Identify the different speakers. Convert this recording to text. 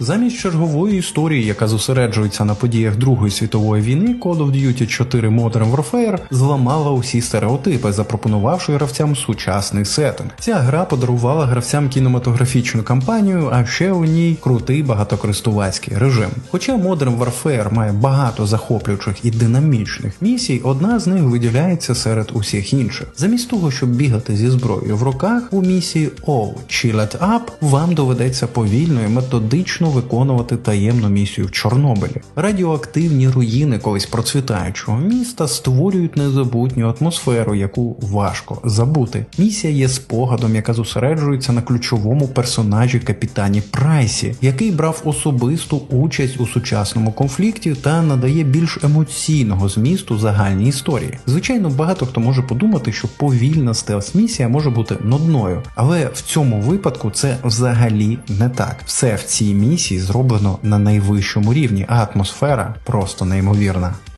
Speaker 1: Замість чергової історії, яка зосереджується на подіях Другої світової війни, Call of Duty 4 Modern Warfare зламала усі стереотипи, запропонувавши гравцям сучасний сеттинг. Ця гра подарувала гравцям кінематографічну кампанію, а ще у ній крутий багатокористувацький режим. Хоча Modern Warfare має багато захоплюючих і динамічних місій, одна з них виділяється серед усіх інших. Замість того, щоб бігати зі зброєю в руках, у місії Oh, Chill It Up вам доведеться повільно і методично виконувати таємну місію в Чорнобилі. Радіоактивні руїни колись процвітаючого міста створюють незабутню атмосферу, яку важко забути. Місія є спогадом, яка зосереджується на ключовому персонажі капітані Прайсі, який брав особисту участь у сучасному конфлікті та надає більш емоційного змісту загальній історії. Звичайно, багато хто може подумати, що повільна стелс-місія може бути нудною, але в цьому випадку це взагалі не так. Все в цій місії зроблено на найвищому рівні, а атмосфера просто неймовірна.